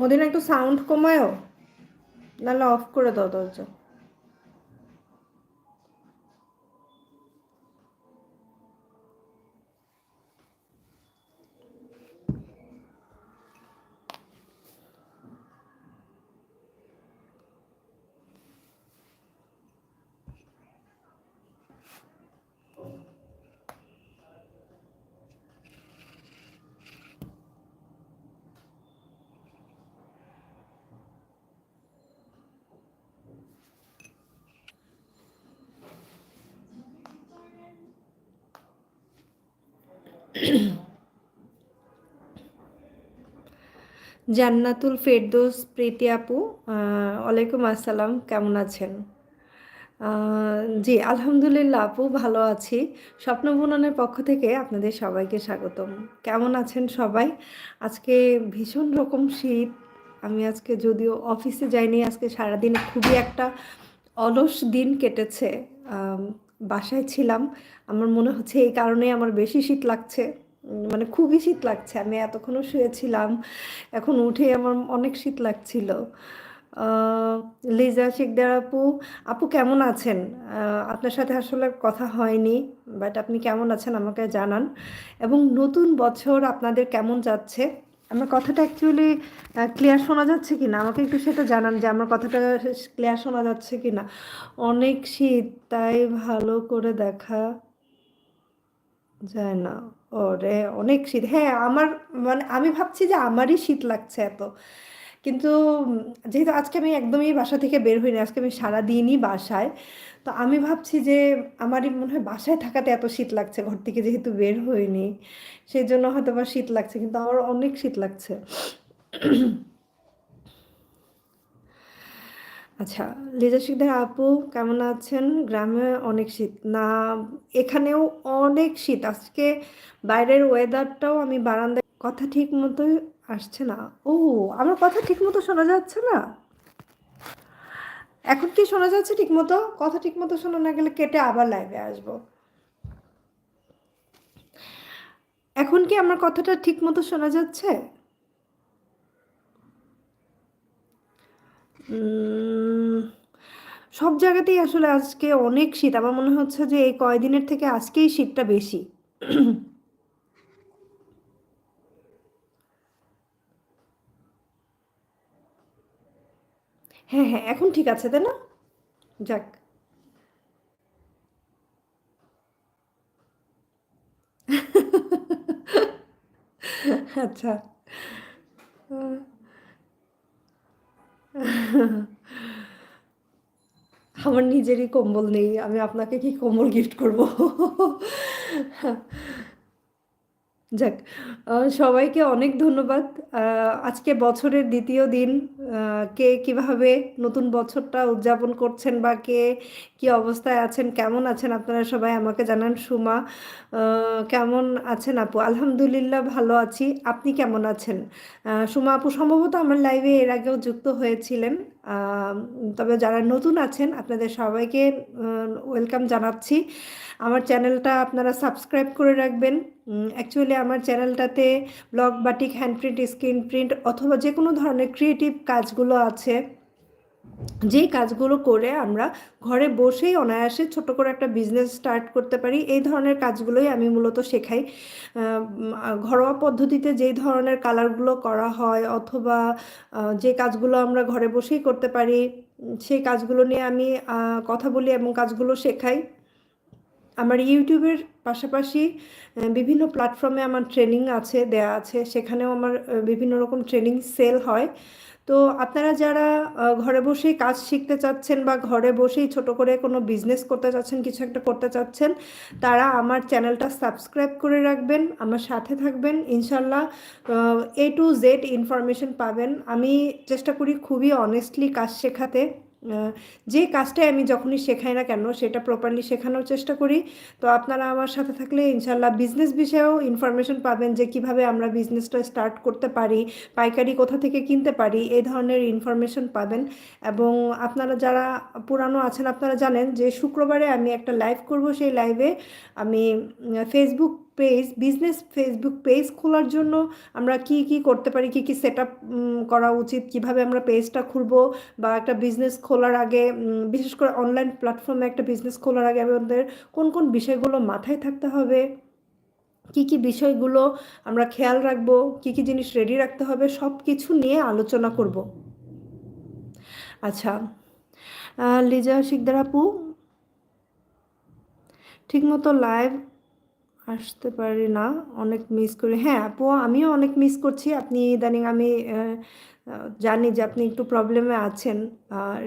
Medina একটু sound কমায়ও নাহলে of করে দাও দরজা। জান্নাতুল ফেরদৌস, প্রীতি আপু ওয়ালাইকুম আসসালাম, কেমন আছেন? জি, আলহামদুলিল্লাহ আপু, ভালো আছি। স্বপ্ন বুননের পক্ষ থেকে আপনাদের সবাইকে স্বাগতম। কেমন আছেন সবাই? আজকে ভীষণ রকম শীত। আমি আজকে যদিও অফিসে যাইনি, আজকে সারাদিন খুবই একটা অলস দিন কেটেছে। বাসায় ছিলাম। আমার মনে হচ্ছে এই কারণে আমার বেশি শীত লাগছে। মানে খুবই শীত লাগছে। আমি এতক্ষণও শুয়েছিলাম। এখন উঠে আমার অনেক শীত লাগছিল। লিজা শিকদার আপু আপু কেমন আছেন? আপনার সাথে আসলে কথা হয়নি, বাট আপনি কেমন আছেন আমাকে জানান। এবং নতুন বছর আপনাদের কেমন যাচ্ছে? আমার কথাটা অ্যাকচুয়ালি ক্লিয়ার শোনা যাচ্ছে কি না আমাকে একটু সেটা জানান যে আমার কথাটা ক্লিয়ার শোনা যাচ্ছে কি না অনেক শীত, তাই ভালো করে দেখা যায় না। ওরে, অনেক শীত। হ্যাঁ আমার মানে আমি ভাবছি যে আমারই শীত লাগছে এত। কিন্তু যেহেতু আজকে আমি একদমই বাসা থেকে বের হইনি আজকে আমি সারাদিনই বাসায়। তো আমি ভাবছি যে আমারই মনে হয় বাসায় থাকাতে এত শীত লাগছে, ঘর থেকে যেহেতু বের হইনি। সেই জন্য হয়তো বা শীত লাগছে, কিন্তু আমার অনেক শীত লাগছে। আচ্ছা লিজা শিকদার আপু কেমন আছেন? গ্রামে অনেক শীত। না, এখানেও অনেক শীত। আজকে বাইরের ওয়েদারটাও আমি বারান্দায়, কথা ঠিক মতোই আসছে না। ও, আমার কথা ঠিক মতো শোনা যাচ্ছে না? এখন কি শোনা যাচ্ছে ঠিক মতো? কথা ঠিক মতো শোনা না গেলে কেটে আবার লাইভে আসব। এখন কি আমার কথাটা ঠিক মতো শোনা যাচ্ছে? সব জায়গাতেই আসলে আজকে অনেক শীত। আমার মনে হচ্ছে যে এই কয়দিনের থেকে আজকেই শীতটা বেশি। হ্যাঁ হ্যাঁ এখন ঠিক আছে, তাই না? যাক। আচ্ছা। আমার নিজেরই কম্বল নেই, আমি আপনাকে কি কম্বল গিফট করব? যাক সবাইকে অনেক ধন্যবাদ। আজকে বছরের দ্বিতীয় দিন কে কীভাবে নতুন বছরটা উদযাপন করছেন বা কে কি অবস্থায় আছেন, কেমন আছেন আপনারা সবাই আমাকে জানান। সুমা কেমন আছেন আপু? আলহামদুলিল্লাহ ভালো আছি। আপনি কেমন আছেন? সুমা আপু, সম্ভবত আমার লাইভে এর আগেও যুক্ত হয়েছিলেন। তবে যারা নতুন আছেন, আপনাদের সবাইকে ওয়েলকাম জানাচ্ছি। আমার চ্যানেলটা আপনারা সাবস্ক্রাইব করে রাখবেন। অ্যাকচুয়ালি আমার চ্যানেলটাতে block batik hand print screen print অথবা যে কোনো ধরনের ক্রিয়েটিভ কাজগুলো আছে। যেই কাজগুলো করে আমরা ঘরে বসেই অনায়াসে ছোট করে একটা বিজনেস স্টার্ট করতে পারি, এই ধরনের কাজগুলোই আমি মূলত শেখাই। ঘরোয়া পদ্ধতিতে যেই ধরনের কালারগুলো করা হয় অথবা যে কাজগুলো আমরা ঘরে বসেই করতে পারি সেই কাজগুলো নিয়ে আমি কথা বলি এবং কাজগুলো শেখাই। আমার ইউটিউবের পাশাপাশি বিভিন্ন প্ল্যাটফর্মে আমার ট্রেনিং আছে, দেয়া আছে। সেখানেও আমার বিভিন্ন রকম ট্রেনিং সেল হয়। তো আপনারা যারা ঘরে বসেই কাজ শিখতে চাচ্ছেন বা ঘরে বসেই ছোট করে কোনো বিজনেস করতে চাচ্ছেন, কিছু একটা করতে চাচ্ছেন, তারা আমার চ্যানেলটা সাবস্ক্রাইব করে রাখবেন, আমার সাথে থাকবেন ইনশাল্লাহ এ টু জেড ইনফরমেশন পাবেন। আমি চেষ্টা করি খুবই অনেস্টলি কাজ শেখাতে। যে কাজটাই আমি যখনই শেখাই না কেন, সেটা প্রপারলি শেখানোর চেষ্টা করি। তো আপনারা আমার সাথে থাকলে ইনশাল্লাহ বিজনেস বিষয়েও ইনফরমেশন পাবেন যে কীভাবে আমরা বিজনেসটা স্টার্ট করতে পারি, পাইকারি কোথা থেকে কিনতে পারি এই ধরনের ইনফরমেশন পাবেন। এবং আপনারা যারা পুরানো আছেন, আপনারা জানেন যে শুক্রবারে আমি একটা লাইভ করব, সেই লাইভে আমি Facebook page business Facebook page খোলার জন্য আমরা কি কি করতে পারি, কি কি সেট করা উচিত, কীভাবে আমরা পেজটা খুলবো বা একটা বিজনেস খোলার আগে বিশেষ করে অনলাইন প্ল্যাটফর্মে একটা বিজনেস খোলার আগে আমাদের কোন কোন বিষয়গুলো মাথায় থাকতে হবে, কি কি বিষয়গুলো আমরা খেয়াল রাখব, কি কি জিনিস রেডি রাখতে হবে সব কিছু নিয়ে আলোচনা করব। আচ্ছা লিজা শিকদার আপু, ঠিকমতো লাইভ আসতে পারি না। অনেক মিস করি হ্যাঁ আপু, আমিও অনেক মিস করছি। আপনি ইদানিং আমি জানি যে আপনি একটু প্রবলেমে আছেন। আর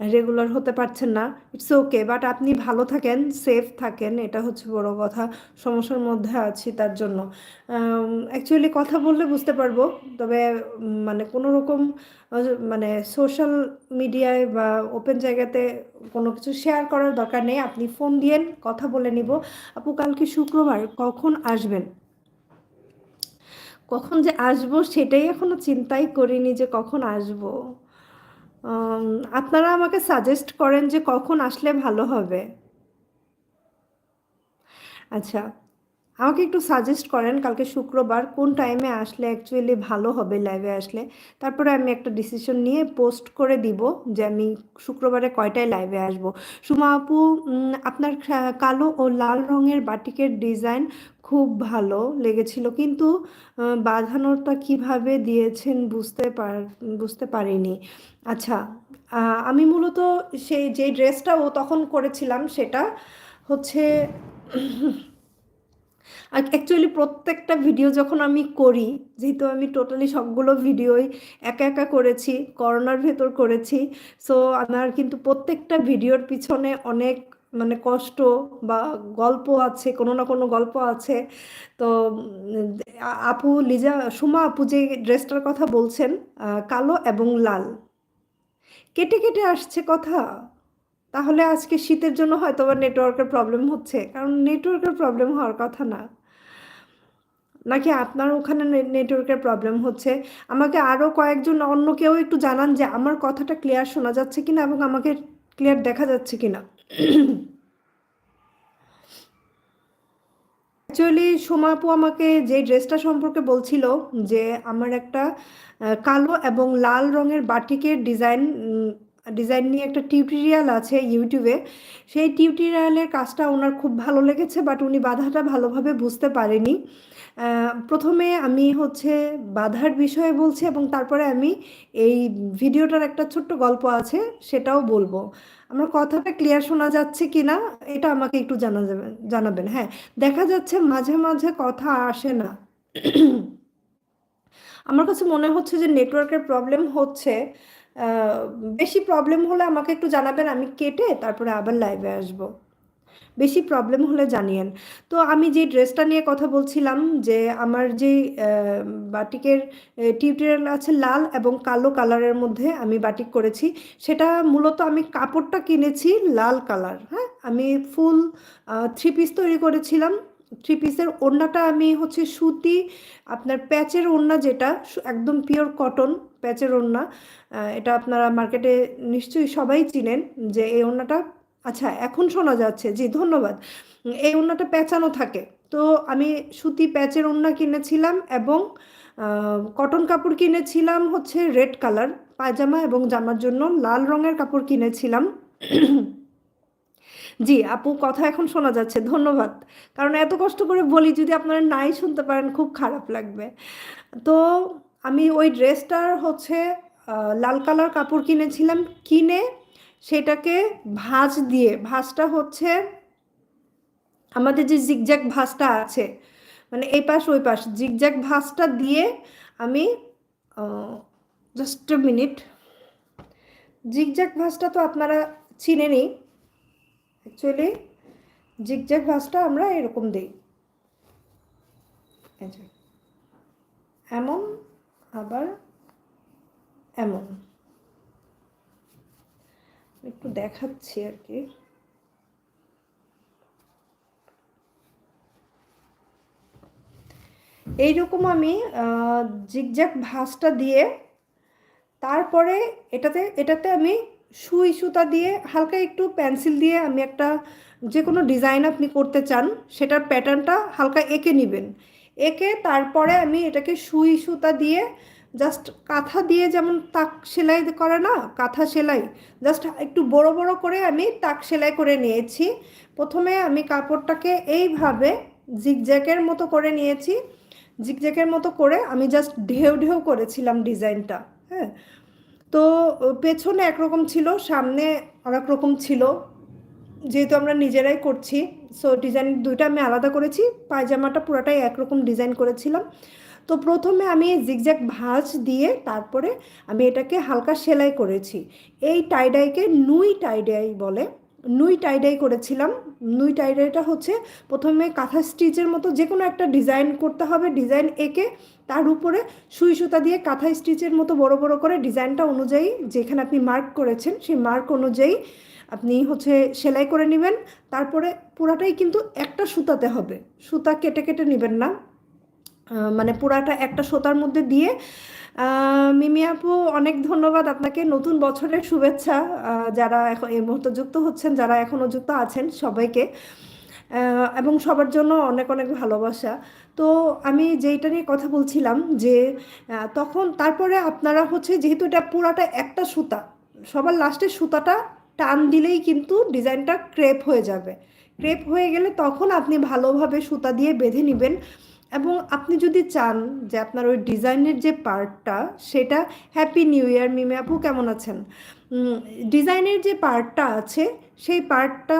রেগুলার হতে পারছেন না। ইটস ওকে বাট আপনি ভালো থাকেন সেফ থাকেন, এটা হচ্ছে বড় কথা, সমস্যার মধ্যে আছি তার জন্য। অ্যাকচুয়ালি কথা বললে বুঝতে পারব, তবে মানে কোনো রকম মানে সোশ্যাল মিডিয়ায় বা ওপেন জায়গাতে কোনো কিছু শেয়ার করার দরকার নেই। আপনি ফোন দিয়েন, কথা বলে নিব। আপু, কালকে শুক্রবার কখন আসবেন? কখন যে আসব সেটাই এখনও চিন্তাই করিনি যে কখন আসব। আপনারা আমাকে সাজেস্ট করেন যে কখন আসলে ভালো হবে। আচ্ছা আমাকে একটু সাজেস্ট করেন কালকে শুক্রবার কোন টাইমে আসলে অ্যাকচুয়ালি ভালো হবে লাইভে আসলে। তারপরে আমি একটা ডিসিশন নিয়ে পোস্ট করে দিব যে আমি শুক্রবারে কয়টায় লাইভে আসব। সুমা আপু আপনার কালো ও লাল রঙের বাটিকের ডিজাইন খুব ভালো লেগেছিল। কিন্তু বাঁধানোটা কীভাবে দিয়েছেন বুঝতে পার, বুঝতে পারিনি। আচ্ছা আমি মূলত সেই যে ড্রেসটা ও তখন করেছিলাম সেটা হচ্ছে অ্যাকচুয়ালি প্রত্যেকটা ভিডিও যখন আমি করি, যেহেতু আমি টোটালি সবগুলো ভিডিওই একা একা করেছি করোনার ভেতর করেছি সো আমার কিন্তু প্রত্যেকটা ভিডিওর পিছনে অনেক মানে কষ্ট বা গল্প আছে, কোনো না কোনো গল্প আছে। তো আপু লিজা, সুমা আপু যে ড্রেসটার কথা বলছেন কালো এবং লাল। কেটে কেটে আসছে কথা। তাহলে আজকে শীতের জন্য হয়তো বা নেটওয়ার্কের প্রবলেম হচ্ছে, কারণ নেটওয়ার্কের প্রবলেম হওয়ার কথা না। নাকি আপনার ওখানে নেটওয়ার্কের প্রবলেম হচ্ছে? আমাকে আরও কয়েকজন অন্য কেউ একটু জানান যে আমার কথাটা ক্লিয়ার শোনা যাচ্ছে কিনা এবং আমাকে ক্লিয়ার দেখা যাচ্ছে কিনা। অ্যাকচুয়ালি সোমা আপু আমাকে যে ড্রেসটা সম্পর্কে বলছিল যে আমার একটা কালো এবং লাল রঙের বাটিকের ডিজাইন ডিজাইন নিয়ে একটা টিউটোরিয়াল আছে ইউটিউবে। সেই টিউটোরিয়ালের কাজটা ওনার খুব ভালো লেগেছে, বাট উনি বাধাটা ভালোভাবে বুঝতে পারেনি। প্রথমে আমি হচ্ছে বাধার বিষয়ে বলছি এবং তারপরে আমি এই ভিডিওটার একটা ছোট্ট গল্প আছে সেটাও বলব। আমার কথাটা ক্লিয়ার শোনা যাচ্ছে কি না এটা আমাকে একটু জানা যাবেন জানাবেন হ্যাঁ। দেখা যাচ্ছে মাঝে মাঝে কথা আসে না। আমার কাছে মনে হচ্ছে যে নেটওয়ার্কের প্রবলেম হচ্ছে। বেশি প্রবলেম হলে আমাকে একটু জানাবেন, আমি কেটে তারপরে আবার লাইভে আসব। বেশি প্রবলেম হলে জানিয়েন। তো আমি যে ড্রেসটা নিয়ে কথা বলছিলাম, যে আমার যে বাটিকের টিউটোরিয়াল আছে লাল এবং কালো কালারের মধ্যে আমি বাটিক করেছি, সেটা মূলত আমি কাপড়টা কিনেছি লাল কালার হ্যাঁ? আমি ফুল থ্রি পিস তৈরি করেছিলাম। থ্রি পিসের ওড়নাটা আমি হচ্ছে সুতি, আপনার প্যাচের ওড়না যেটা একদম পিওর কটন প্যাচের ওড়না এটা আপনারা মার্কেটে নিশ্চয়ই সবাই চিনেন যে এই ওড়নাটা আচ্ছা এখন শোনা যাচ্ছে, জি, ধন্যবাদ। এই ওড়নাটা প্যাঁচানো থাকে। তো আমি সুতি প্যাচের ওড়না কিনেছিলাম এবং কটন কাপড় কিনেছিলাম হচ্ছে রেড কালার, পায়জামা এবং জামার জন্য লাল রঙের কাপড় কিনেছিলাম। জি, আপু, কথা এখন শোনা যাচ্ছে, ধন্যবাদ। কারণ এত কষ্ট করে বলি যদি আপনারা নাই শুনতে পারেন, খুব খারাপ লাগবে। তো আমি ওই ড্রেসটার হচ্ছে লাল কালার কাপড় কিনেছিলাম, কিনে সেটাকে ভাঁজ দিয়ে, ভাঁজটা হচ্ছে আমাদের যে জিগজ্যাগ ভাঁজটা আছে মানে এই পাশ ওই পাশ জিগজ্যাগ ভাঁজটা দিয়ে আমি জাস্ট মিনিট জিগজ্যাগ ভাঁজটা তো আপনারা চিনে চিনেনই অ্যাকচুয়ালি জিগজ্যাগ ভাঁজটা আমরা এরকম দিই এমন আবার এমন। একটু দেখাচ্ছি আর কি। এইরকম আমি জিগজ্যাগ ভাঁজটা দিয়ে তারপরে এটাতে এটাতে আমি সুই সুতা দিয়ে হালকা একটু পেন্সিল দিয়ে আমি একটা যে কোনো ডিজাইন আপনি করতে চান, সেটার প্যাটার্নটা হালকা এঁকে নেবেন। এঁকে তারপরে আমি এটাকে সুই সুতা দিয়ে জাস্ট কাঁথা দিয়ে যেমন তাক সেলাই করে না, কাঁথা সেলাই জাস্ট একটু বড় বড় করে আমি তাক সেলাই করে নিয়েছি। প্রথমে আমি কাপড়টাকে এইভাবে জিগজ্যাকের মতো করে নিয়েছি। জিগজ্যাকের মতো করে আমি জাস্ট ঢেউ ঢেউ করেছিলাম ডিজাইনটা হ্যাঁ। তো পেছনে একরকম ছিল, সামনে আরেক রকম ছিল। যেহেতু আমরা নিজেরাই করছি সো ডিজাইন দুইটা আমি আলাদা করেছি। পায়জামাটা পুরোটাই একরকম ডিজাইন করেছিলাম। তো প্রথমে আমি জিগজ্যাগ ভাঁজ দিয়ে তারপরে আমি এটাকে হালকা সেলাই করেছি। এই টাইডাইকে নুই টাইডাই বলে। নুই টাইডাই করেছিলাম। নুই টাইডাইটা হচ্ছে প্রথমে কাঁথা স্টিচের মতো যে কোনো একটা ডিজাইন করতে হবে, ডিজাইন এঁকে তার উপরে সুই সুতা দিয়ে কাঁথা স্টিচের মতো বড় বড় করে ডিজাইনটা অনুযায়ী যেখানে আপনি মার্ক করেছেন সেই মার্ক অনুযায়ী আপনি হচ্ছে সেলাই করে নেবেন। তারপরে পুরাটাই কিন্তু একটা সুতাতে হবে। সুতা কেটে কেটে নেবেন না। মানে পুরাটা একটা সুতার মধ্যে দিয়ে মিমি আপু, অনেক ধন্যবাদ আপনাকে। নতুন বছরের শুভেচ্ছা যারা এখন এই মুহূর্তে যুক্ত হচ্ছেন, যারা এখনও যুক্ত আছেন সবাইকে। এবং সবার জন্য অনেক অনেক ভালোবাসা। তো আমি যেইটা নিয়ে কথা বলছিলাম যে তখন তারপরে আপনারা হচ্ছে যেহেতু এটা পুরাটা একটা সুতা, সবার লাস্টের সুতাটা টান দিলেই কিন্তু ডিজাইনটা ক্রেপ হয়ে যাবে। ক্রেপ হয়ে গেলে তখন আপনি ভালোভাবে সুতা দিয়ে বেঁধে নেবেন। এবং আপনি যদি চান যে আপনার ওই ডিজাইনের যে পার্টটা সেটা হ্যাপি নিউ ইয়ার মিমে আপু কেমন আছেন? ডিজাইনের যে পার্টটা আছে, সেই পার্টটা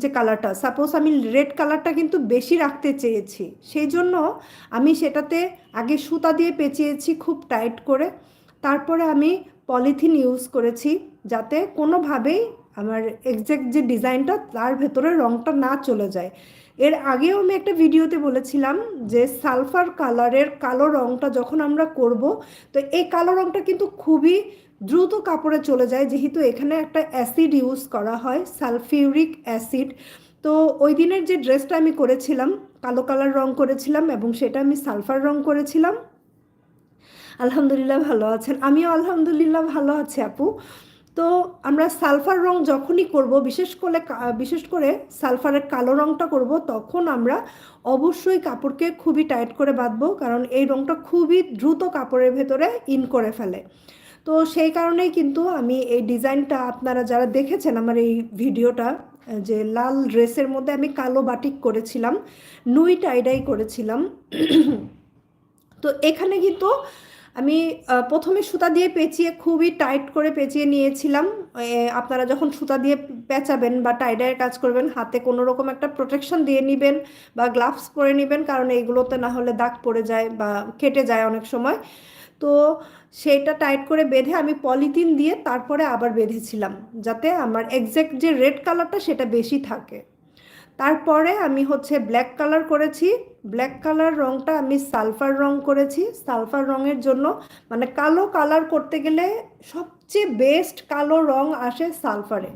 যে কালারটা সাপোজ আমি রেড কালারটা কিন্তু বেশি রাখতে চেয়েছি, সেই জন্য আমি সেটাতে আগে সুতা দিয়ে পেঁচিয়েছি খুব টাইট করে। তারপরে আমি পলিথিন ইউজ করেছি যাতে কোনোভাবেই আমার এক্স্যাক্ট যে ডিজাইনটা তার ভেতরে রঙটা না চলে যায়। এর আগেও আমি একটা ভিডিওতে বলেছিলাম যে সালফার কালারের কালো রঙটা যখন আমরা করব, তো এই কালো রঙটা কিন্তু খুবই দ্রুত কাপড়ে চলে যায়। যেহেতু এখানে একটা অ্যাসিড ইউজ করা হয়, সালফিউরিক অ্যাসিড। তো ওই দিনের যে ড্রেসটা আমি করেছিলাম, কালো কালার রং করেছিলাম এবং সেটা আমি সালফার রং করেছিলাম। আলহামদুলিল্লাহ ভালো আছেন। আমিও আলহামদুলিল্লাহ ভালো আছি আপু। তো আমরা সালফার রং যখনই করব, বিশেষ করে বিশেষ করে সালফারের কালো রংটা করব, তখন আমরা অবশ্যই কাপড়কে খুবই টাইট করে বাঁধবো, কারণ এই রংটা খুবই দ্রুত কাপড়ের ভেতরে ইন করে ফেলে। তো সেই কারণেই কিন্তু আমি এই ডিজাইনটা আপনারা যারা দেখেছেন আমার এই ভিডিওটা, যে লাল ড্রেসের মধ্যে আমি কালো বাটিক করেছিলাম, নুই টাইডাই করেছিলাম। তো এখানে কিন্তু আমি প্রথমে সুতা দিয়ে পেঁচিয়ে খুবই টাইট করে পেঁচিয়ে নিয়েছিলাম। আপনারা যখন সুতা দিয়ে পেঁচাবেন বা টাইডায়ের কাজ করবেন, হাতে কোনো রকম একটা প্রোটেকশন দিয়ে নেবেন বা গ্লাভস পরে নেবেন, কারণ এইগুলোতে না হলে দাগ পড়ে যায় বা কেটে যায় অনেক সময়। তো সেইটা টাইট করে বেঁধে আমি পলিথিন দিয়ে তারপরে আবার বেঁধেছিলাম, যাতে আমার এক্স্যাক্ট যে রেড কালারটা সেটা বেশি থাকে। তারপরে আমি হচ্ছে ব্ল্যাক কালার করেছি। ব্ল্যাক কালার রঙটা আমি সালফার রং করেছি। সালফার রঙের জন্য মানে কালো কালার করতে গেলে সবচেয়ে বেস্ট কালো রং আসে সালফারে।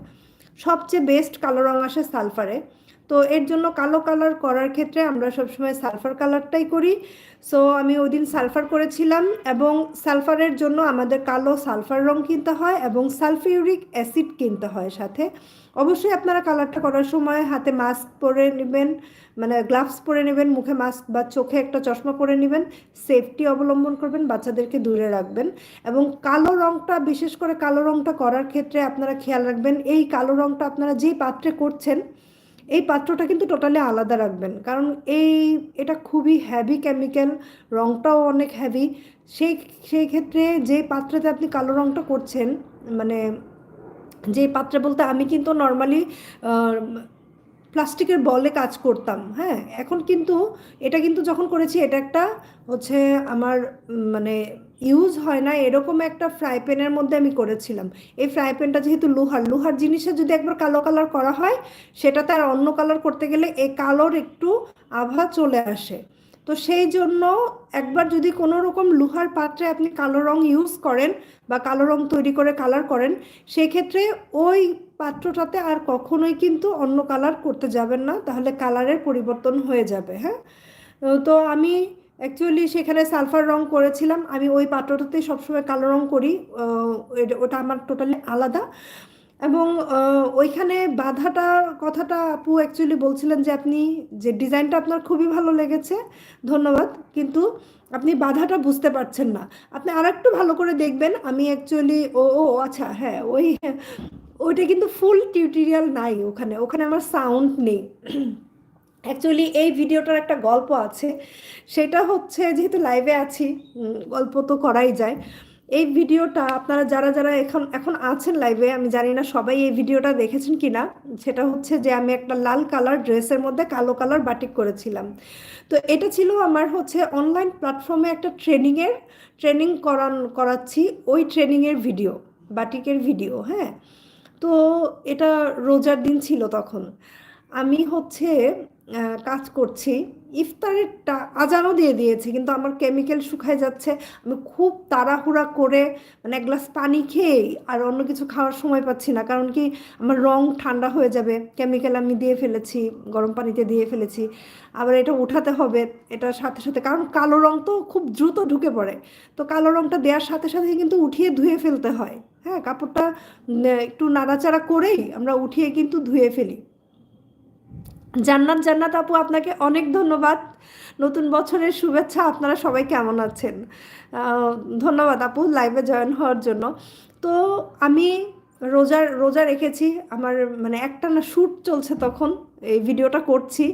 সবচেয়ে বেস্ট কালো রং আসে সালফারে। তো এর জন্য কালো কালার করার ক্ষেত্রে আমরা সবসময় সালফার কালারটাই করি। সো আমি ওই দিন সালফার করেছিলাম এবং সালফারের জন্য আমাদের কালো সালফার রং কিনতে হয় এবং সালফিউরিক অ্যাসিড কিনতে হয় সাথে। অবশ্যই আপনারা কালারটা করার সময় হাতে মাস্ক পরে নেবেন মানে গ্লাভস পরে নেবেন, মুখে মাস্ক বা চোখে একটা চশমা পরে নেবেন সেফটি অবলম্বন করবেন, বাচ্চাদেরকে দূরে রাখবেন এবং কালো রংটা, বিশেষ করে কালো রংটা করার ক্ষেত্রে আপনারা খেয়াল রাখবেন, এই কালো রংটা আপনারা যেই পাত্রে করছেন এই পাত্রটা কিন্তু টোটালি আলাদা রাখবেন। কারণ এই, এটা খুবই হ্যাভি কেমিক্যাল রংটাও অনেক হ্যাভি সেই সেই ক্ষেত্রে যে পাত্রেতে আপনি কালো রংটা করছেন মানে যে পাত্রে বলতে আমি কিন্তু নর্মালি প্লাস্টিকের বলে কাজ করতাম হ্যাঁ? এখন কিন্তু এটা কিন্তু যখন করেছি, এটা একটা হচ্ছে আমার মানে ইউজ হয় না, এরকম একটা ফ্রাই প্যানের মধ্যে আমি করেছিলাম। এই ফ্রাই প্যানটা যেহেতু লোহার লোহার জিনিসে যদি একবার কালো কালার করা হয়, সেটাতে আর অন্য কালার করতে গেলে এই কালোর একটু আভা চলে আসে। তো সেই জন্য একবার যদি কোনো রকম লোহার পাত্রে আপনি কালো রং ইউজ করেন বা কালো রং তৈরি করে কালার করেন, সেক্ষেত্রে ওই পাত্রটাতে আর কখনোই কিন্তু অন্য কালার করতে যাবেন না, তাহলে কালারের পরিবর্তন হয়ে যাবে হ্যাঁ? তো আমি অ্যাকচুয়ালি সেখানে সালফার রং করেছিলাম। আমি ওই পাত্রটাতে সবসময় কালো রং করি। ওটা আমার টোটালি আলাদা। এবং ওইখানে বাধাটা, কথাটা আপু অ্যাকচুয়ালি বলছিলেন যে আপনি, যে ডিজাইনটা আপনার খুবই ভালো লেগেছে, ধন্যবাদ। কিন্তু আপনি বাধাটা বুঝতে পারছেন না। আপনি আর একটু ভালো করে দেখবেন। আমি অ্যাকচুয়ালি ও ও আচ্ছা হ্যাঁ ওই, ওইটা কিন্তু ফুল টিউটোরিয়াল নাই ওখানে। ওখানে আমার সাউন্ড নেই। অ্যাকচুয়ালি এই ভিডিওটার একটা গল্প আছে। সেটা হচ্ছে, যেহেতু লাইভে আছি গল্প তো করাই যায়। এই ভিডিওটা আপনারা যারা যারা এখন এখন আছেন লাইভে আমি জানি না সবাই এই ভিডিওটা দেখেছেন কিনা। সেটা হচ্ছে যে, আমি একটা লাল কালার ড্রেসের মধ্যে কালো কালার বাটিক করেছিলাম। তো এটা ছিল আমার হচ্ছে অনলাইন প্ল্যাটফর্মে একটা ট্রেনিংয়ের ট্রেনিং করান, করাচ্ছি ওই ট্রেনিংয়ের ভিডিও বাটিকের ভিডিও হ্যাঁ? তো এটা রোজার দিন ছিল তখন। আমি হচ্ছে কাজ করছি। ইফতারেরটা আজানও দিয়ে দিয়েছি, কিন্তু আমার কেমিক্যাল শুকায় যাচ্ছে। আমি খুব তাড়াহুড়া করে মানে এক গ্লাস পানি খেয়েই আর অন্য কিছু খাওয়ার সময় পাচ্ছি না। কারণ কি আমার রং ঠান্ডা হয়ে যাবে। কেমিক্যাল আমি দিয়ে ফেলেছি, গরম পানিতে দিয়ে ফেলেছি। আবার এটা উঠাতে হবে এটার সাথে সাথে। কারণ কালো রং তো খুব দ্রুত ঢুকে পড়ে। তো কালো রংটা দেওয়ার সাথে সাথে কিন্তু উঠিয়ে ধুয়ে ফেলতে হয়। হ্যাঁ কাপড়টা একটু নাড়াচাড়া করেই আমরা উঠিয়ে কিন্তু ধুয়ে ফেলি। জান্নাত জান্নাত আপু, আপনাকে অনেক ধন্যবাদ। নতুন বছরের শুভেচ্ছা, আপনারা সবাই কেমন আছেন? ধন্যবাদ আপু লাইভে জয়েন হওয়ার জন্য। তো আমি রোজা রোজা রেখেছি, আমার মানে একটা না শ্যুট চলছে তখন, এই ভিডিওটা করছি।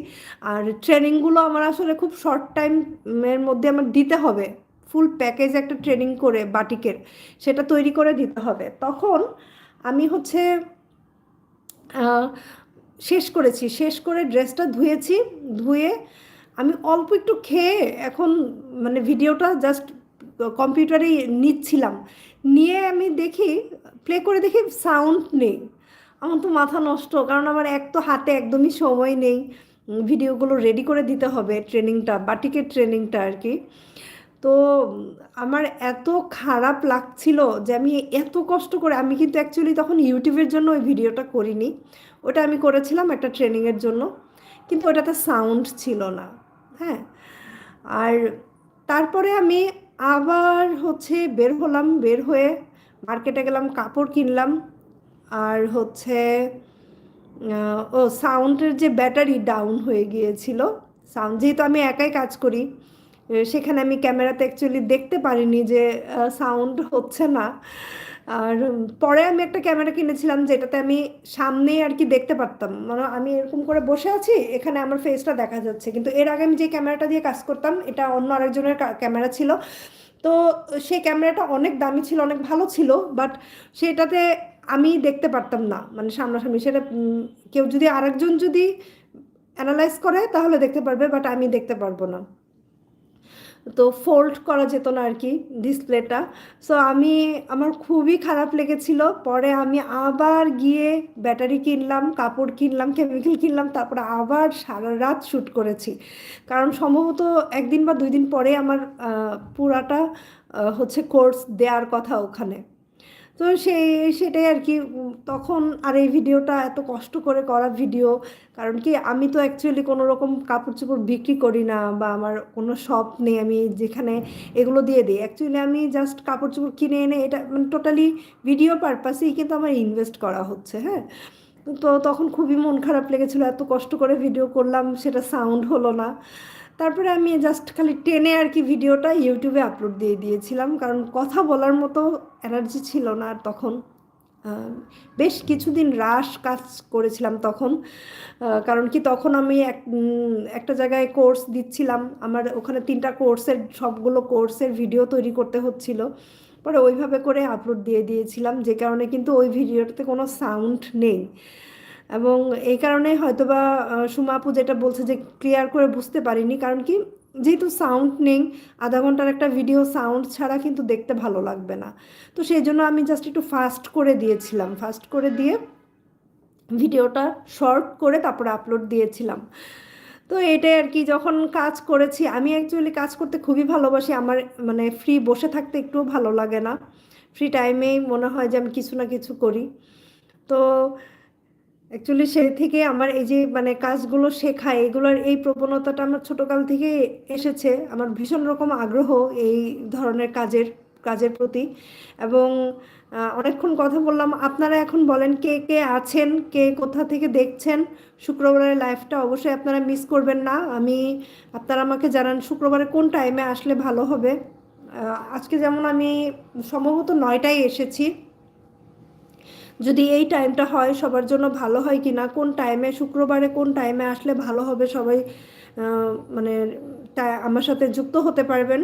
আর ট্রেনিংগুলো আমার আসলে খুব শর্ট টাইমের মধ্যে আমার দিতে হবে। ফুল প্যাকেজ একটা ট্রেনিং করে বাটিকের, সেটা তৈরি করে দিতে হবে। তখন আমি হচ্ছে শেষ করেছি, শেষ করে ড্রেসটা ধুয়েছি, ধুয়ে আমি অল্প একটু খেয়ে এখন মানে ভিডিওটা জাস্ট কম্পিউটারেই নিচ্ছিলাম। নিয়ে আমি দেখি প্লে করে দেখি সাউন্ড নেই। আমার তো মাথা নষ্ট, কারণ আমার এক তো হাতে একদমই সময় নেই। ভিডিওগুলো রেডি করে দিতে হবে ট্রেনিংটা বাটিকের ট্রেনিংটা আর কি। তো আমার এত খারাপ লাগছিল যে আমি এত কষ্ট করে, আমি কিন্তু অ্যাকচুয়ালি তখন ইউটিউবের জন্য ওই ভিডিওটা করিনি। ওটা আমি করেছিলাম একটা ট্রেনিংয়ের জন্য, কিন্তু ওটাতে সাউন্ড ছিল না হ্যাঁ? আর তারপরে আমি আবার হচ্ছে বের হলাম, বের হয়ে মার্কেটে গেলাম, কাপড় কিনলাম, আর হচ্ছে ও সাউন্ডের যে ব্যাটারি ডাউন হয়ে গিয়েছিল সাউন্ড যেহেতু আমি একাই কাজ করি, সেখানে আমি ক্যামেরাতে অ্যাকচুয়ালি দেখতে পারিনি যে সাউন্ড হচ্ছে না। আর পরে আমি একটা ক্যামেরা কিনেছিলাম যেটাতে আমি সামনেই আর কি দেখতে পারতাম। মানে আমি এরকম করে বসে আছি, এখানে আমার ফেসটা দেখা যাচ্ছে। কিন্তু এর আগে আমি যে ক্যামেরাটা দিয়ে কাজ করতাম, এটা অন্য আরেকজনের ক্যামেরা ছিল। তো সেই ক্যামেরাটা অনেক দামি ছিল, অনেক ভালো ছিল বাট সেটাতে আমি দেখতে পারতাম না। মানে সামনাসামনি সেটা কেউ যদি আরেকজন যদি অ্যানালাইজ করে, তাহলে দেখতে পারবে বাট আমি দেখতে পারব না। তো ফোল্ড করা যেত না আর কি ডিসপ্লেটা সো আমি, আমার খুবই খারাপ লেগেছিল। পরে আমি আবার গিয়ে ব্যাটারি কিনলাম, কাপড় কিনলাম কেমিক্যাল কিনলাম, তারপরে আবার সারা রাত শ্যুট করেছি। কারণ সম্ভবত একদিন বা দুই দিন পরে আমার পুরাটা হচ্ছে কোর্স দেওয়ার কথা ওখানে। তো সেই, সেটাই আর কি তখন আর এই ভিডিওটা এত কষ্ট করে করা ভিডিও, কারণ কি আমি তো অ্যাকচুয়ালি কোনো রকম কাপড় চোপড় বিক্রি করি না বা আমার কোনো শপ নেই, আমি যেখানে এগুলো দিয়ে দিই। অ্যাকচুয়ালি আমি জাস্ট কাপড় চোপড় কিনে এনে এটা মানে টোটালি ভিডিও পারপাসেই কিন্তু আমার ইনভেস্ট করা হচ্ছে হ্যাঁ? তো তখন খুবই মন খারাপ লেগেছিলো, এত কষ্ট করে ভিডিও করলাম, সেটা সাউন্ড হলো না। তারপরে আমি জাস্ট খালি টেনে আর কি ভিডিওটা ইউটিউবে আপলোড দিয়ে দিয়েছিলাম, কারণ কথা বলার মতো এনার্জি ছিল না আর তখন। বেশ কিছুদিন রাশ কাজ করেছিলাম তখন কারণ কি তখন আমি এক একটা জায়গায় কোর্স দিচ্ছিলাম, আমার ওখানে তিনটা কোর্সের সবগুলো কোর্সের ভিডিও তৈরি করতে হচ্ছিল। পরে ওইভাবে করে আপলোড দিয়ে দিয়েছিলাম, যে কারণে কিন্তু ওই ভিডিওটাতে কোনো সাউন্ড নেই। এবং এই কারণে হয়তোবা আহ, সুমা আপু যেটা বলছে যে ক্লিয়ার করে বুঝতে পারিনি। কারণ কি যেহেতু সাউন্ড নেই আধা ঘণ্টার একটা ভিডিও সাউন্ড ছাড়া কিন্তু দেখতে ভালো লাগবে না। তো সেই জন্য আমি জাস্ট একটু ফাস্ট করে দিয়েছিলাম। ফাস্ট করে দিয়ে ভিডিওটা শর্ট করে তারপরে আপলোড দিয়েছিলাম। তো এটাই আর কি যখন কাজ করেছি আমি অ্যাকচুয়ালি কাজ করতে খুবই ভালোবাসি। আমার মানে ফ্রি বসে থাকতে একটুও ভালো লাগে না। ফ্রি টাইমেই মনে হয় যে আমি কিছু না কিছু করি। তো অ্যাকচুয়ালি সে থেকে আমার এই যে মানে কাজগুলো শেখা, এগুলোর এই প্রবণতাটা আমার ছোটকাল থেকে এসেছে। আমার ভীষণ রকম আগ্রহ এই ধরনের কাজের কাজের প্রতি। এবং অনেকক্ষণ কথা বললাম। আপনারা এখন বলেন, কে কে আছেন? কে কোথা থেকে দেখছেন? শুক্রবারের লাইফটা অবশ্যই আপনারা মিস করবেন না। আমি, আপনারা আমাকে জানান শুক্রবারে কোন টাইমে আসলে ভালো হবে। আজকে যেমন আমি সম্ভবত নয়টায় এসেছি। যদি এই টাইমটা হয় সবার জন্য ভালো হয় কি না কোন টাইমে শুক্রবারে কোন টাইমে আসলে ভালো হবে সবাই মানে আমার সাথে যুক্ত হতে পারবেন।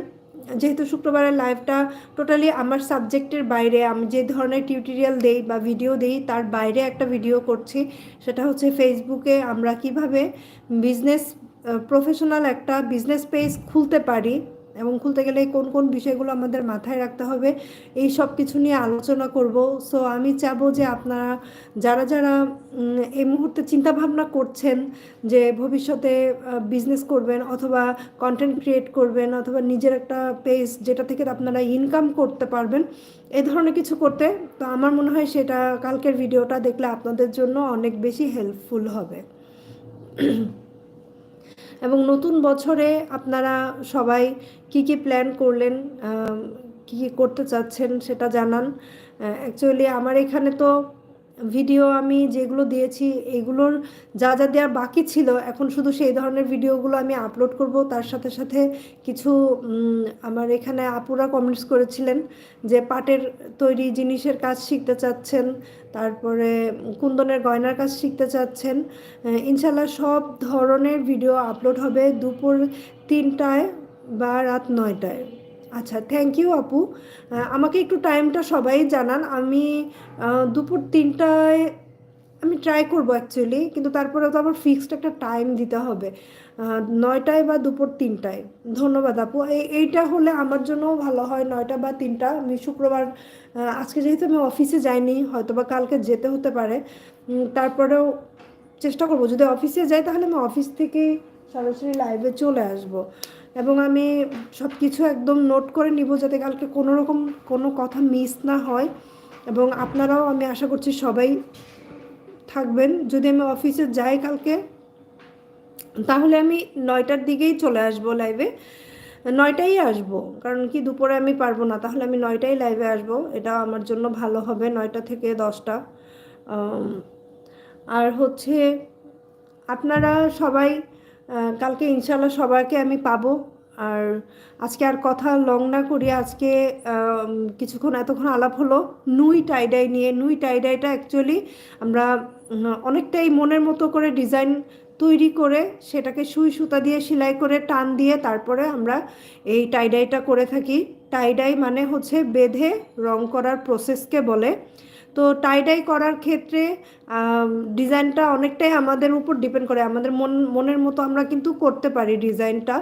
যেহেতু শুক্রবারের লাইভটা টোটালি আমার সাবজেক্টের বাইরে, আমি যে ধরনের টিউটোরিয়াল দেই বা ভিডিও দেই, তার বাইরে একটা ভিডিও করছি। সেটা হচ্ছে ফেসবুকে আমরা কীভাবে বিজনেস প্রফেশনাল একটা বিজনেস পেজ খুলতে পারি। এবং খুলতে গেলে কোন কোন বিষয়গুলো আমাদের মাথায় রাখতে হবে, এই সব কিছু নিয়ে আলোচনা করব। সো আমি চাবো যে আপনারা, যারা যারা এই মুহূর্তে চিন্তা ভাবনা করছেন যে ভবিষ্যতে বিজনেস করবেন অথবা কন্টেন্ট ক্রিয়েট করবেন অথবা নিজের একটা পেজ যেটা থেকে আপনারা ইনকাম করতে পারবেন, এ ধরনের কিছু করতে, তো আমার মনে হয় সেটা কালকের ভিডিওটা দেখলে আপনাদের জন্য অনেক বেশি হেল্পফুল হবে। এবং নতুন বছরে আপনারা সবাই কি কি প্ল্যান করলেন কি করতে চাচ্ছেন সেটা জানান। অ্যাকচুয়ালি আমার এখানে তো ভিডিও আমি যেগুলো দিয়েছি, এগুলোর যা যা দেওয়ার বাকি ছিল, এখন শুধু সেই ধরনের ভিডিওগুলো আমি আপলোড করব। তার সাথে সাথে কিছু আমার এখানে আপুরা কমেন্টস করেছিলেন যে পাটের তৈরি জিনিসের কাজ শিখতে চাচ্ছেন, তারপরে কুন্দনের গয়নার কাজ শিখতে চাচ্ছেন। ইনশাল্লাহ সব ধরনের ভিডিও আপলোড হবে দুপুর তিনটায় বা রাত নয়টায়। আচ্ছা থ্যাংক ইউ আপু। আমাকে একটু টাইমটা সবাই জানান। আমি দুপুর তিনটায় আমি ট্রাই করব অ্যাকচুয়ালি কিন্তু তারপরে তো আমার ফিক্সড একটা টাইম দিতে হবে। নয়টায় বা দুপুর তিনটায়। ধন্যবাদ আপু। এই এইটা হলে আমার জন্যও ভালো হয়, নয়টা বা তিনটা। আমি শুক্রবার আজকে যেহেতু আমি অফিসে যাইনি হয়তো বা কালকে যেতে হতে পারে। তারপরেও চেষ্টা করব। যদি অফিসে যাই, তাহলে আমি অফিস থেকেই সরাসরি লাইভে চলে আসব। এবং আমি সব কিছু একদম নোট করে নিব যাতে কালকে কোনো রকম কোনো কথা মিস না হয়। এবং আপনারাও আমি আশা করছি সবাই থাকবেন। যদি আমি অফিসে যাই কালকে, তাহলে আমি নয়টার দিকেই চলে আসব লাইভে নয়টাই আসব, কারণ কি দুপুরে আমি পারব না, তাহলে আমি নয়টাই লাইভে আসব। এটা আমার জন্য ভালো হবে, নয়টা থেকে দশটা। আর হচ্ছে আপনারা সবাই কালকে ইনশাল্লাহ সবাইকে আমি পাবো। আর আজকে আর কথা লং না করি, আজকে কিছুক্ষণ, এতক্ষণ আলাপ হলো। নুই টাইডাই নিয়ে, নুই টাইডাইটা অ্যাকচুয়ালি আমরা অনেকটাই মনের মতো করে ডিজাইন তৈরি করে সেটাকে সুই সুতা দিয়ে সেলাই করে টান দিয়ে তারপরে আমরা এই টাইডাইটা করে থাকি। টাইডাই মানে হচ্ছে বেঁধে রং করার প্রসেসকে বলে। তো টাই টাইডাই করার ক্ষেত্রে ডিজাইনটা অনেকটাই আমাদের উপর ডিপেন্ড করে। আমাদের মন, মনের মতো আমরা কিন্তু করতে পারি ডিজাইনটা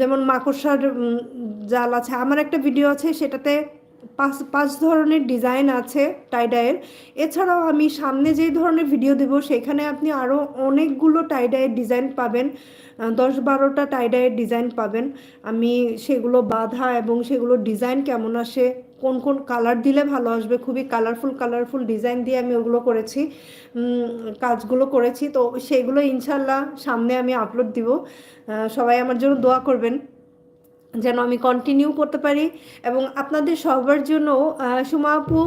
যেমন মাকড়সার জাল আছে। আমার একটা ভিডিও আছে, সেটাতে পাঁচ পাঁচ ধরনের ডিজাইন আছে টাইডাইয়ের এছাড়াও আমি সামনে যেই ধরনের ভিডিও দেব, সেখানে আপনি আরও অনেকগুলো টাইডায়ের ডিজাইন পাবেন। দশ বারোটা টাইডাইয়ের ডিজাইন পাবেন। আমি সেগুলো বাঁধা এবং সেগুলো ডিজাইন কেমন আসে কোন কোন কালার দিলে ভালো আসবে, খুবই কালারফুল কালারফুল ডিজাইন দিয়ে আমি ওগুলো করেছি কাজগুলো করেছি, তো সেগুলো ইনশাল্লাহ সামনে আমি আপলোড দিব। সবাই আমার জন্য দোয়া করবেন যেন আমি কন্টিনিউ করতে পারি এবং আপনাদের সবার জন্য সুমা আপু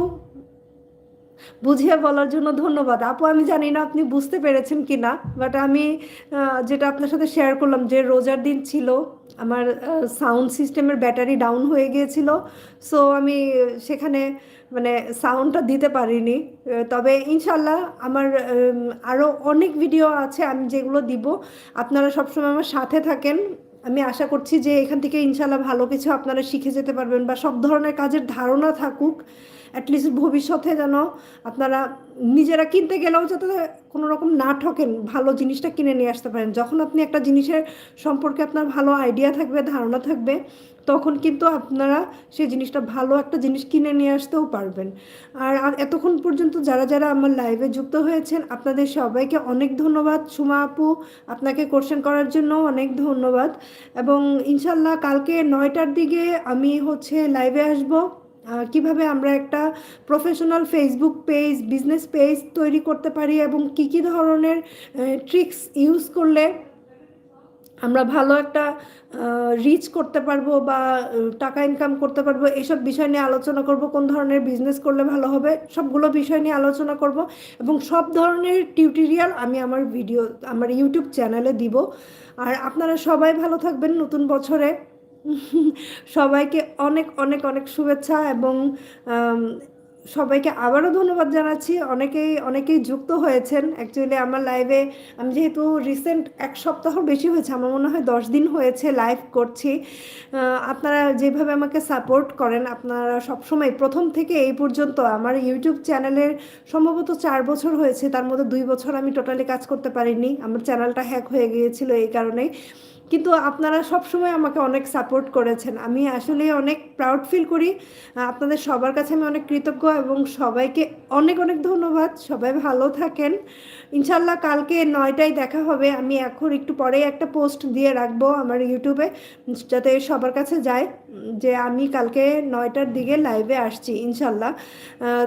বুঝিয়ে বলার জন্য ধন্যবাদ। আপু, আমি জানি না আপনি বুঝতে পেরেছেন কি না বাট আমি যেটা আপনার সাথে শেয়ার করলাম যে রোজার দিন ছিল আমার সাউন্ড সিস্টেমের ব্যাটারি ডাউন হয়ে গিয়েছিল সো আমি সেখানে মানে সাউন্ডটা দিতে পারিনি। তবে ইনশাল্লাহ আমার আরও অনেক ভিডিও আছে আমি যেগুলো দিব। আপনারা সবসময় আমার সাথে থাকেন। আমি আশা করছি যে এখান থেকে ইনশাল্লাহ ভালো কিছু আপনারা শিখে যেতে পারবেন বা সব ধরনের কাজের ধারণা থাকুক। অ্যাটলিস্ট ভবিষ্যতে যেন আপনারা নিজেরা কিনতে গেলেও যাতে কোনো রকম না ঠকেন, ভালো জিনিসটা কিনে নিয়ে আসতে পারেন। যখন আপনি একটা জিনিসের সম্পর্কে আপনার ভালো আইডিয়া থাকবে, ধারণা থাকবে, তখন কিন্তু আপনারা সেই জিনিসটা ভালো একটা জিনিস কিনে নিয়ে আসতেও পারবেন। আর এতক্ষণ পর্যন্ত যারা যারা আমার লাইভে যুক্ত হয়েছেন, আপনাদের সবাইকে অনেক ধন্যবাদ। সুমা আপু, আপনাকে কোশ্চেন করার জন্য অনেক ধন্যবাদ। এবং ইনশাল্লাহ কালকে নয়টার দিকে আমি হচ্ছে লাইভে আসব। কীভাবে আমরা একটা professional Facebook page business page তৈরি করতে পারি এবং কি কি ধরনের ট্রিক্স ইউজ করলে আমরা ভালো একটা রিচ করতে পারব বা টাকা ইনকাম করতে পারব এইসব বিষয় নিয়ে আলোচনা করব, কোন ধরনের বিজনেস করলে ভালো হবে, সবগুলো বিষয় নিয়ে আলোচনা করব এবং সব ধরনের টিউটোরিয়াল আমি আমার ভিডিও আমার ইউটিউব চ্যানেলে দিব। আর আপনারা সবাই ভালো থাকবেন নতুন বছরে। সবাইকে অনেক অনেক অনেক শুভেচ্ছা এবং সবাইকে আবারও ধন্যবাদ জানাচ্ছি। অনেকেই অনেকেই যুক্ত হয়েছেন। অ্যাকচুয়ালি আমার লাইভে আমি যেহেতু রিসেন্ট এক সপ্তাহ বেশি হয়েছে, আমার মনে হয় দশ দিন হয়েছে লাইভ করছি। আপনারা যেভাবে আমাকে সাপোর্ট করেন, আপনারা সবসময় প্রথম থেকে এই পর্যন্ত আমার ইউটিউব চ্যানেলের সম্ভবত চার বছর হয়েছে, তার মধ্যে দুই বছর আমি টোটালি কাজ করতে পারিনি। আমার চ্যানেলটা হ্যাক হয়ে গিয়েছিল এই কারণেই। কিন্তু আপনারা সবসময় আমাকে অনেক সাপোর্ট করেছেন। আমি আসলে অনেক প্রাউড ফিল করি। আপনাদের সবার কাছে আমি অনেক কৃতজ্ঞ এবং সবাইকে অনেক অনেক ধন্যবাদ। সবাই ভালো থাকেন। ইনশাল্লাহ কালকে নয়টায় দেখা হবে। আমি এখন একটু পরেই একটা পোস্ট দিয়ে রাখব আমার ইউটিউবে যাতে সবার কাছে যায় যে আমি কালকে নয়টার দিকে লাইভে আসছি ইনশাল্লাহ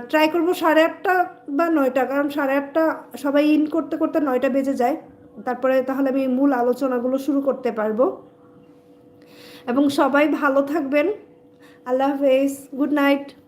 ট্রাই করব সাড়ে আটটা বা নয়টা, কারণ সাড়ে আটটা সবাই ইন করতে করতে নয়টা বেজে যায়। তারপরে তাহলে আমি মূল আলোচনাগুলো শুরু করতে পারব। এবং সবাই ভালো থাকবেন। আল্লাহ হাফেজ। Good night.